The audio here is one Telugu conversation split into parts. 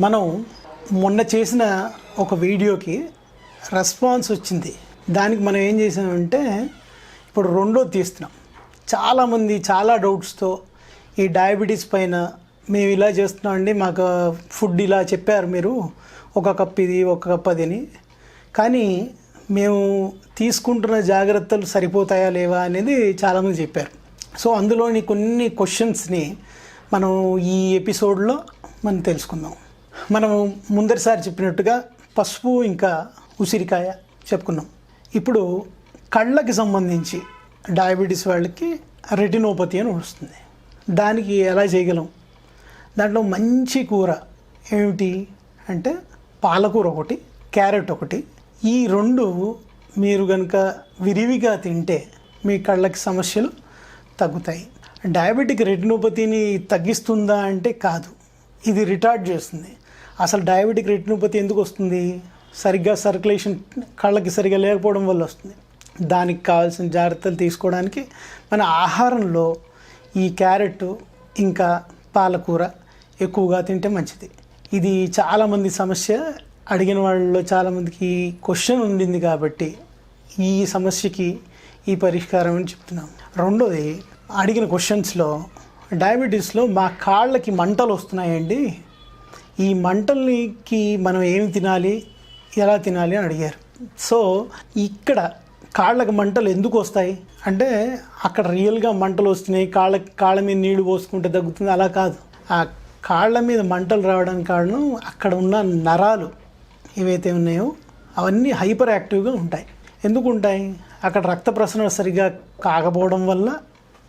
మనం మొన్న చేసిన ఒక వీడియోకి రెస్పాన్స్ వచ్చింది. దానికి మనం ఏం చేసామంటే ఇప్పుడు రెండో తీస్తున్నాం. చాలామంది చాలా డౌట్స్తో ఈ డయాబెటీస్ పైన మేము ఇలా చేస్తున్నామండి మాకు ఫుడ్ ఇలా చెప్పారు మీరు ఒక కప్ ఇది ఒక కప్ అది అని. కానీ మేము తీసుకుంటున్న జాగ్రత్తలు సరిపోతాయా లేవా అనేది చాలామంది చెప్పారు. సో అందులోని కొన్ని క్వశ్చన్స్ని మనం ఈ ఎపిసోడ్లో మనం తెలుసుకుందాం. మనము ముందరిసారి చెప్పినట్టుగా పసుపు ఇంకా ఉసిరికాయ చెప్పుకున్నాం. ఇప్పుడు కళ్ళకి సంబంధించి డయాబెటీస్ వాళ్ళకి రెటినోపతి అని వస్తుంది. దానికి ఎలా చేయగలం? దాంట్లో మంచి కూర ఏమిటి అంటే పాలకూర ఒకటి క్యారెట్ ఒకటి. ఈ రెండు మీరు కనుక విరివిగా తింటే మీ కళ్ళకి సమస్యలు తగ్గుతాయి. డయాబెటిక్ రెటినోపతిని తగ్గిస్తుందా అంటే కాదు. ఇది రిటార్డ్ చేస్తుంది. అసలు డయాబెటిక్ రెటినోపతి ఎందుకు వస్తుంది? సరిగ్గా సర్క్యులేషన్ కళ్ళకి సరిగ్గా లేకపోవడం వల్ల వస్తుంది. దానికి కావాల్సిన జాగ్రత్తలు తీసుకోవడానికి మన ఆహారంలో ఈ క్యారెట్ ఇంకా పాలకూర ఎక్కువగా తింటే మంచిది. ఇది చాలామంది సమస్య. అడిగిన వాళ్ళలో చాలామందికి క్వశ్చన్ ఉండింది కాబట్టి ఈ సమస్యకి ఈ పరిష్కారం అని చెప్తున్నాం. రెండోది అడిగిన క్వశ్చన్స్లో డయాబెటీస్లో మా కాళ్ళకి మంటలు వస్తున్నాయండి. ఈ మంటలకి మనం ఏమి తినాలి? ఎలా తినాలి అని అడిగారు. సో ఇక్కడ కాళ్ళకు మంటలు ఎందుకు వస్తాయి? అంటే అక్కడ రియల్గా మంటలు వస్తున్నాయి. కాళ్ళ కాళ్ళ మీద నీళ్ళు పోసుకుంటే తగ్గుతుంది. అలా కాదు. ఆ కాళ్ళ మీద మంటలు రావడానికి కారణం అక్కడ ఉన్న నరాలు ఏవైతే ఉన్నాయో అవన్నీ హైపర్ యాక్టివ్గా ఉంటాయి. ఎందుకు ఉంటాయి? అక్కడ రక్త ప్రసరణ సరిగా కాకపోవడం వల్ల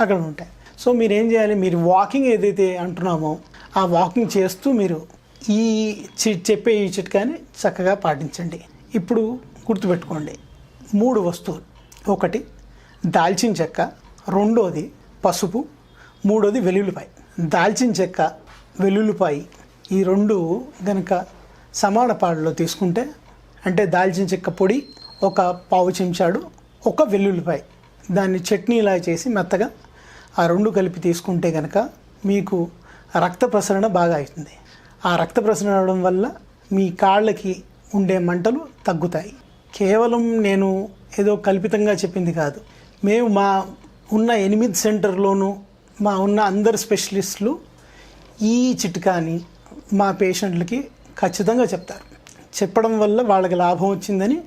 అక్కడ ఉంటాయి. సో మీరు ఏం చేయాలి? మీరు వాకింగ్ ఏదైతే అంటున్నామో ఆ వాకింగ్ చేస్తూ మీరు ఈ చెప్పే ఈ చిట్కాని చక్కగా పాటించండి. ఇప్పుడు గుర్తుపెట్టుకోండి. మూడు వస్తువులు. ఒకటి దాల్చిన చెక్క రెండోది పసుపు మూడోది వెల్లుల్లిపాయ. దాల్చిన చెక్క వెల్లుల్లిపాయ ఈ రెండు గనక సమాన పాడులో తీసుకుంటే అంటే దాల్చిన చెక్క పొడి ఒక పావు చెంచాడు ఒక వెల్లుల్లిపాయ. దాన్ని చట్నీలా చేసి మెత్తగా ఆ రెండు కలిపి తీసుకుంటే కనుక మీకు రక్త ప్రసరణ బాగా అవుతుంది. ఆ రక్త ప్రసరణ అవడం వల్ల మీ కాళ్ళకి ఉండే మంటలు తగ్గుతాయి. కేవలం నేను ఏదో కల్పితంగా చెప్పింది కాదు. మేము మా ఉన్న ఎనిమిది సెంటర్లోనూ మా ఉన్న అందరు స్పెషలిస్టులు ఈ చిట్కాని మా పేషెంట్లకి ఖచ్చితంగా చెప్తారు. చెప్పడం వల్ల వాళ్ళకి లాభం వచ్చిందని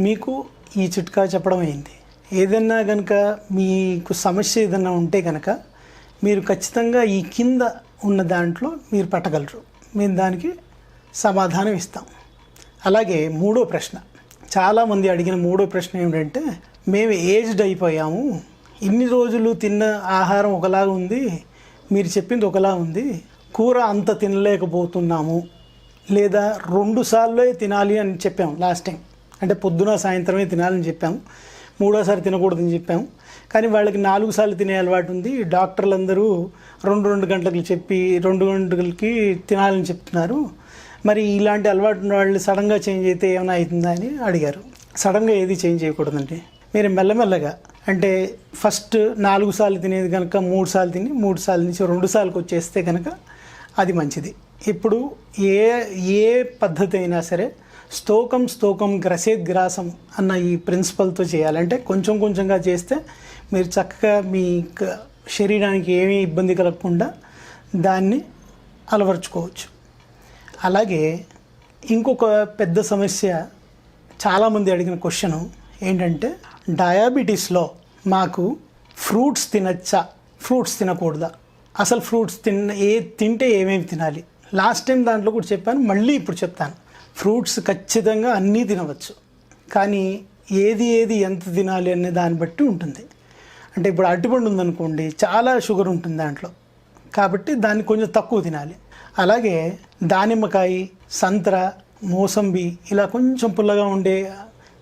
మీకు ఈ చిట్కా చెప్పడం అయింది. ఏదన్నా కనుక మీకు సమస్య ఏదన్నా ఉంటే కనుక మీరు ఖచ్చితంగా ఈ కింద ఉన్న దాంట్లో మీరు పెట్టగలరు. మేము దానికి సమాధానం ఇస్తాం. అలాగే మూడో ప్రశ్న. చాలామంది అడిగిన మూడో ప్రశ్న ఏమిటంటే మేము ఏజ్డ్ అయిపోయాము. ఇన్ని రోజులు తిన్న ఆహారం ఒకలాగా ఉంది. మీరు చెప్పింది ఒకలా ఉంది. కూర అంత తినలేకపోతున్నాము. లేదా రెండు సార్లే తినాలి అని చెప్పాము లాస్ట్ టైం. అంటే పొద్దున సాయంత్రమే తినాలని చెప్పాము మూడోసారి తినకూడదని చెప్పాము కానీ వాళ్ళకి నాలుగు సార్లు తినే అలవాటు ఉంది. డాక్టర్లు అందరూ రెండు రెండు గంటలకు చెప్పి రెండు గంటలకి తినాలని చెప్తున్నారు. మరి ఇలాంటి అలవాటు ఉన్న వాళ్ళు సడన్గా చేంజ్ అయితే ఏమైనా అవుతుందా అని అడిగారు. సడన్గా ఏది చేంజ్ చేయకూడదండి. మీరు మెల్లమెల్లగా అంటే ఫస్ట్ నాలుగు సార్లు తినేది కనుక మూడు సార్లు తిని మూడు సార్లు నుంచి రెండు సార్లకు వచ్చేస్తే కనుక అది మంచిది. ఇప్పుడు ఏ ఏ పద్ధతి అయినా సరే స్తోకం స్తోకం గ్రసేద్ గ్రాసం అన్న ఈ ప్రిన్సిపల్తో చేయాలంటే కొంచెం కొంచెంగా చేస్తే మీరు చక్కగా మీ క- శరీరానికి ఏమీ ఇబ్బంది కలగకుండా దాన్ని అలవరుచుకోవచ్చు. అలాగే ఇంకొక పెద్ద సమస్య చాలామంది అడిగిన క్వశ్చను ఏంటంటే డయాబెటీస్లో మాకు ఫ్రూట్స్ తినచ్చా? ఫ్రూట్స్ తినకూడదా? అసలు ఫ్రూట్స్ తిన్న ఏ తింటే ఏమేమి తినాలి? లాస్ట్ టైం దాంట్లో కూడా చెప్పాను మళ్ళీ ఇప్పుడు చెప్తాను. ఫ్రూట్స్ ఖచ్చితంగా అన్నీ తినవచ్చు. కానీ ఏది ఏది ఎంత తినాలి అనే దాన్ని బట్టి ఉంటుంది. అంటే ఇప్పుడు అరటిపండు ఉందనుకోండి చాలా షుగర్ ఉంటుంది దాంట్లో. కాబట్టి దాన్ని కొంచెం తక్కువ తినాలి. అలాగే దానిమ్మకాయ సంత్ర మోసంబి ఇలా కొంచెం పుల్లగా ఉండే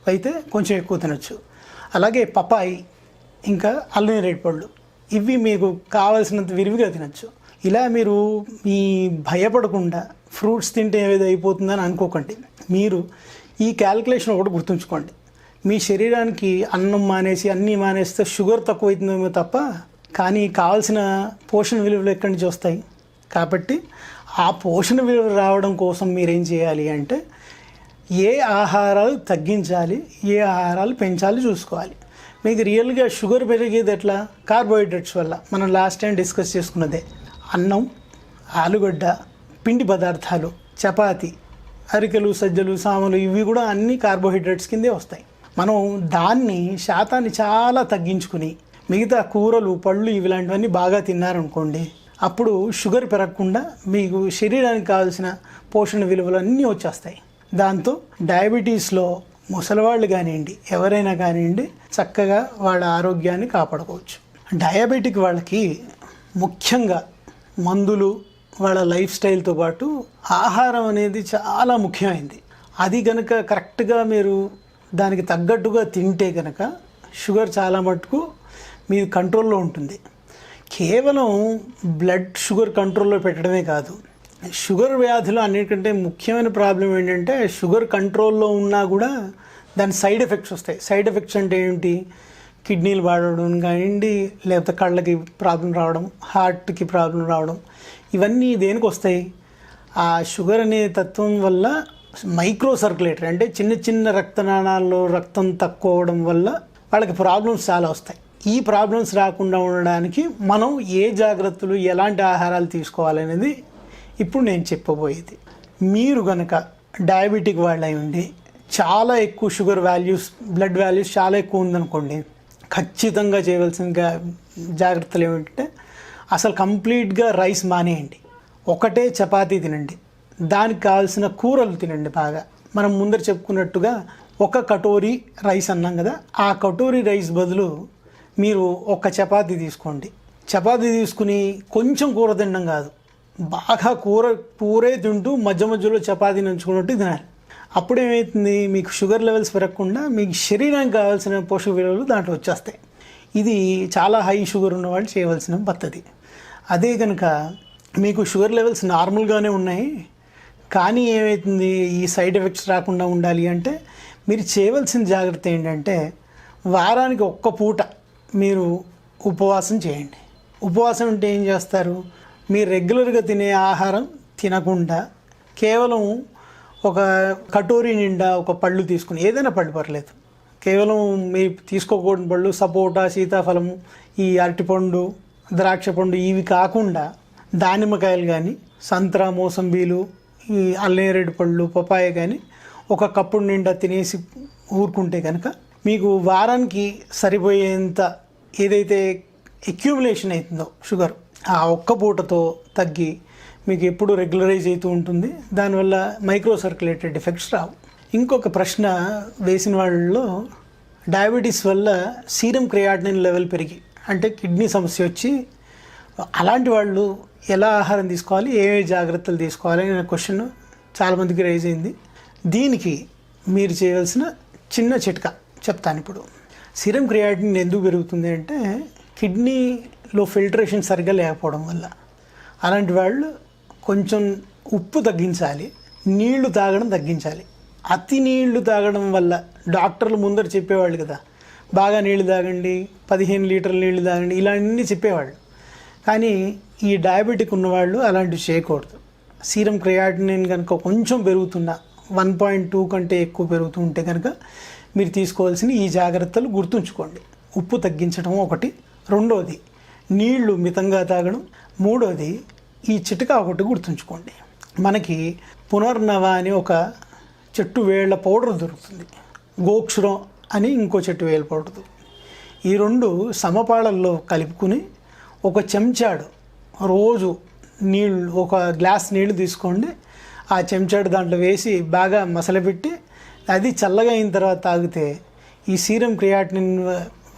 అయితే కొంచెం ఎక్కువ తినొచ్చు. అలాగే పపాయి ఇంకా అల్లినేరేడు పళ్ళు ఇవి మీకు కావలసినంత విరివిగా తినచ్చు. ఇలా మీరు మీ భయపడకుండా ఫ్రూట్స్ తింటే ఏదో అయిపోతుందని అనుకోకండి. మీరు ఈ క్యాలిక్యులేషన్ ఒకటి గుర్తుంచుకోండి. మీ శరీరానికి అన్నం మానేసి అన్నీ మానేస్తే షుగర్ తక్కువ అవుతుందేమో తప్ప కానీ కావాల్సిన పోషణ విలువలు ఎక్కడి నుంచి వస్తాయి? కాబట్టి ఆ పోషణ విలువ రావడం కోసం మీరేం చేయాలి అంటే ఏ ఆహారాలు తగ్గించాలి ఏ ఆహారాలు పెంచాలి చూసుకోవాలి. మీకు రియల్గా షుగర్ పెరిగేది ఎట్లా? కార్బోహైడ్రేట్స్ వల్ల. మనం లాస్ట్ టైం డిస్కస్ చేసుకున్నదే. అన్నం ఆలుగడ్డ పిండి పదార్థాలు చపాతి అరికెలు సజ్జలు సామలు ఇవి కూడా అన్ని కార్బోహైడ్రేట్స్ కిందే వస్తాయి. మనం దాన్ని శాతాన్ని చాలా తగ్గించుకుని మిగతా కూరలు పళ్ళు ఇలాంటివన్నీ బాగా తిన్నారనుకోండి అప్పుడు షుగర్ పెరగకుండా మీకు శరీరానికి కావాల్సిన పోషణ విలువలు అన్నీ వచ్చేస్తాయి. దాంతో డయాబెటీస్లో ముసలివాళ్ళు కానివ్వండి ఎవరైనా కానివ్వండి చక్కగా వాళ్ళ ఆరోగ్యాన్ని కాపాడుకోవచ్చు. డయాబెటిక్ వాళ్ళకి ముఖ్యంగా మందులు వాళ్ళ లైఫ్ స్టైల్తో పాటు ఆహారం అనేది చాలా ముఖ్యమైంది. అది కనుక కరెక్ట్గా మీరు దానికి తగ్గట్టుగా తింటే కనుక షుగర్ చాలా మటుకు మీ కంట్రోల్లో ఉంటుంది. కేవలం బ్లడ్ షుగర్ కంట్రోల్లో పెట్టడమే కాదు షుగర్ వ్యాధులు అన్నిటికంటే ముఖ్యమైన ప్రాబ్లం ఏంటంటే షుగర్ కంట్రోల్లో ఉన్నా కూడా దాని సైడ్ ఎఫెక్ట్స్ వస్తాయి. సైడ్ ఎఫెక్ట్స్ అంటే ఏంటి? కిడ్నీలు వాడడం కానివ్వండి లేకపోతే కళ్ళకి ప్రాబ్లం రావడం హార్ట్కి ప్రాబ్లం రావడం ఇవన్నీ దేనికి వస్తాయి? ఆ షుగర్ అనే తత్వం వల్ల మైక్రో సర్క్యులేటర్ అంటే చిన్న చిన్న రక్తనాళాల్లో రక్తం తక్కువ అవడం వల్ల వాళ్ళకి ప్రాబ్లమ్స్ చాలా వస్తాయి. ఈ ప్రాబ్లమ్స్ రాకుండా ఉండడానికి మనం ఏ జాగ్రత్తలు ఎలాంటి ఆహారాలు తీసుకోవాలనేది ఇప్పుడు నేను చెప్పబోయేది. మీరు కనుక డయాబెటిక్ వాళ్ళు ఉండి చాలా ఎక్కువ షుగర్ వాల్యూస్ బ్లడ్ వాల్యూస్ చాలా ఎక్కువ ఉందనుకోండి ఖచ్చితంగా చేయవలసిన జాగ్రత్తలు ఏమిటంటే అసలు కంప్లీట్గా రైస్ మానేయండి. ఒకటే చపాతీ తినండి. దానికి కావాల్సిన కూరలు తినండి బాగా. మనం ముందర చెప్పుకున్నట్టుగా ఒక కటోరీ రైస్ అన్నాం కదా ఆ కటోరీ రైస్ బదులు మీరు ఒక చపాతీ తీసుకోండి. చపాతీ తీసుకుని కొంచెం కూర తినడం కాదు బాగా కూర కూరే తింటూ మధ్య మధ్యలో చపాతీ నంచుకున్నట్టు తినాలి. అప్పుడు ఏమవుతుంది మీకు షుగర్ లెవెల్స్ పెరగకుండా మీకు శరీరానికి కావాల్సిన పోషక విలువలు దాంట్లో వచ్చేస్తాయి. ఇది చాలా హై షుగర్ ఉన్న వాళ్ళు చేయవలసిన పద్ధతి. అదే కనుక మీకు షుగర్ లెవెల్స్ నార్మల్గానే ఉన్నాయి కానీ ఏమవుతుంది ఈ సైడ్ ఎఫెక్ట్స్ రాకుండా ఉండాలి అంటే మీరు చేయవలసిన జాగ్రత్త ఏంటంటే వారానికి ఒక్క పూట మీరు ఉపవాసం చేయండి. ఉపవాసం అంటే ఏం చేస్తారు? మీరు రెగ్యులర్గా తినే ఆహారం తినకుండా కేవలం ఒక కటోరీ నిండా ఒక పళ్ళు తీసుకుని ఏదైనా పళ్ళు పర్లేదు. కేవలం మీరు తీసుకోకూడని పళ్ళు సపోటా సీతాఫలం ఈ అరటిపండు ద్రాక్ష పండు ఇవి కాకుండా దానిమ్మకాయలు కానీ సంత్రా మోసంబీలు ఈ అల్లేరేడు పళ్ళు పపాయ కానీ ఒక కప్పుడు నిండా తినేసి ఊరుకుంటే కనుక మీకు వారానికి సరిపోయేంత ఏదైతే అక్యూములేషన్ అవుతుందో షుగర్ ఆ ఒక్క పూటతో తగ్గి మీకు ఎప్పుడు రెగ్యులరైజ్ అవుతూ ఉంటుంది. దానివల్ల మైక్రో సర్క్యులేటెడ్ ఎఫెక్ట్స్ రావు. ఇంకొక ప్రశ్న వేసిన వాళ్ళలో డయాబెటీస్ వల్ల సీరం క్రియాటినిన్ లెవెల్ పెరిగి అంటే కిడ్నీ సమస్య వచ్చి అలాంటి వాళ్ళు ఎలా ఆహారం తీసుకోవాలి ఏ జాగ్రత్తలు తీసుకోవాలి అనే క్వశ్చన్ చాలామందికి రైజ్ అయింది. దీనికి మీరు చేయవలసిన చిన్న చిట్కా చెప్తాను ఇప్పుడు. సిరం క్రియాటిన్ ఎందుకు పెరుగుతుంది అంటే కిడ్నీలో ఫిల్టరేషన్ సరిగ్గా లేకపోవడం వల్ల. అలాంటి వాళ్ళు కొంచెం ఉప్పు తగ్గించాలి నీళ్ళు తాగడం తగ్గించాలి. అతి నీళ్ళు తాగడం వల్ల డాక్టర్లు ముందర చెప్పేవాళ్ళు కదా బాగా నీళ్ళు తాగండి పదిహేను లీటర్ల నీళ్ళు తాగండి ఇలాంటివన్నీ చెప్పేవాళ్ళు. కానీ ఈ డయాబెటిక్ ఉన్నవాళ్ళు అలాంటివి చేయకూడదు. సీరం క్రియాటినిన్ కనుక కొంచెం పెరుగుతున్నా వన్ పాయింట్ టూ కంటే ఎక్కువ పెరుగుతూ ఉంటే కనుక మీరు తీసుకోవాల్సిన ఈ జాగ్రత్తలు గుర్తుంచుకోండి. ఉప్పు తగ్గించడం ఒకటి. రెండోది నీళ్ళు మితంగా తాగడం. మూడోది ఈ చిటికా ఒకటి గుర్తుంచుకోండి. మనకి పునర్నవ అని ఒక చెట్టు వేళ్ళ పౌడర్ దొరుకుతుంది. గోక్షురం అని ఇంకో చెట్టు వేళ్ళ పౌడర్. ఈ రెండు సమపాళల్లో కలుపుకుని ఒక చెంచాడు రోజు నీళ్ళు ఒక గ్లాస్ నీళ్ళు తీసుకోండి ఆ చెంచాడు దాంట్లో వేసి బాగా మసలపెట్టి అది చల్లగా అయిన తర్వాత తాగితే ఈ సీరం క్రియాటిన్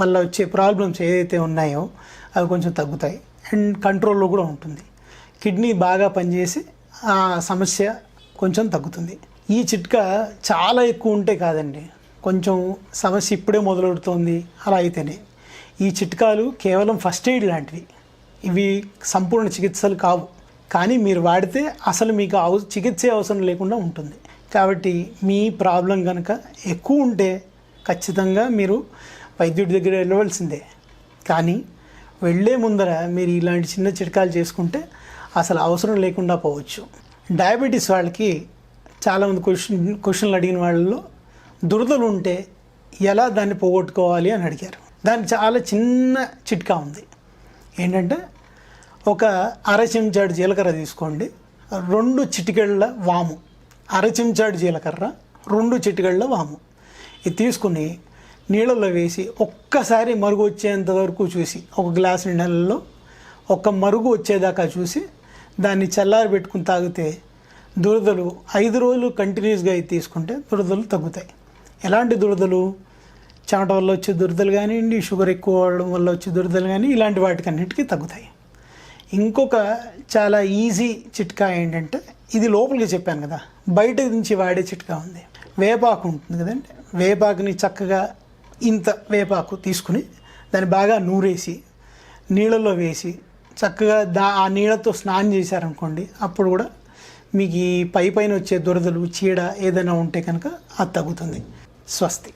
వల్ల వచ్చే ప్రాబ్లమ్స్ ఏదైతే ఉన్నాయో అవి కొంచెం తగ్గుతాయి. అండ్ కంట్రోల్లో కూడా ఉంటుంది. కిడ్నీ బాగా పనిచేసి ఆ సమస్య కొంచెం తగ్గుతుంది. ఈ చిట్కా చాలా ఎక్కువ ఉంటే కాదండి. కొంచెం సమస్య ఇప్పుడే మొదలెడుతోంది అలా అయితేనే. ఈ చిట్కాలు కేవలం ఫస్ట్ ఎయిడ్ లాంటివి. ఇవి సంపూర్ణ చికిత్సలు కావు. కానీ మీరు వాడితే అసలు మీకు అవ చికిత్సే అవసరం లేకుండా ఉంటుంది. కాబట్టి మీ ప్రాబ్లం కనుక ఎక్కువ ఉంటే ఖచ్చితంగా మీరు వైద్యుడి దగ్గర వెళ్ళవలసిందే. కానీ వెళ్ళే ముందర మీరు ఇలాంటి చిన్న చిట్కాలు చేసుకుంటే అసలు అవసరం లేకుండా పోవచ్చు. డయాబెటీస్ వాళ్ళకి చాలామంది క్వశ్చన్ క్వశ్చన్లు అడిగిన వాళ్ళలో దురదలు ఉంటే ఎలా దాన్ని పోగొట్టుకోవాలి అని అడిగారు. దానికి చాలా చిన్న చిట్కా ఉంది. ఏంటంటే ఒక అర చెంచాడు జీలకర్ర తీసుకోండి. రెండు చిటికెళ్ళ వాము. అర చెంచాడు జీలకర్ర రెండు చిటికెళ్ళ వాము. ఇది తీసుకుని నీళ్ళలో వేసి ఒక్కసారి మరుగు వచ్చేంత వరకు చూసి ఒక గ్లాస్ నీళ్ళల్లో ఒక మరుగు వచ్చేదాకా చూసి దాన్ని చల్లారి పెట్టుకుని తాగితే దురదలు ఐదు రోజులు కంటిన్యూస్గా ఇది తీసుకుంటే దురదలు తగ్గుతాయి. ఎలాంటి దురదలు? చెమట వల్ల వచ్చే దురదలు కానివ్వండి షుగర్ ఎక్కువ అవడం వల్ల వచ్చే దురదలు కానీ ఇలాంటి వాటికన్నిటికీ తగ్గుతాయి. ఇంకొక చాలా ఈజీ చిట్కా ఏంటంటే ఇది లోపలికి చెప్పాను కదా బయట నుంచి వాడే చిట్కా ఉంది. వేపాకు ఉంటుంది కదండి. వేపాకుని చక్కగా ఇంత వేపాకు తీసుకుని దాన్ని బాగా నూరేసి నీళ్ళల్లో వేసి చక్కగా దా ఆ నీళ్ళతో స్నానం చేశారనుకోండి అప్పుడు కూడా మీకు ఈ పై పైన వచ్చే దురదలు చీడ ఏదైనా ఉంటే కనుక అది తగ్గుతుంది. స్వస్తి.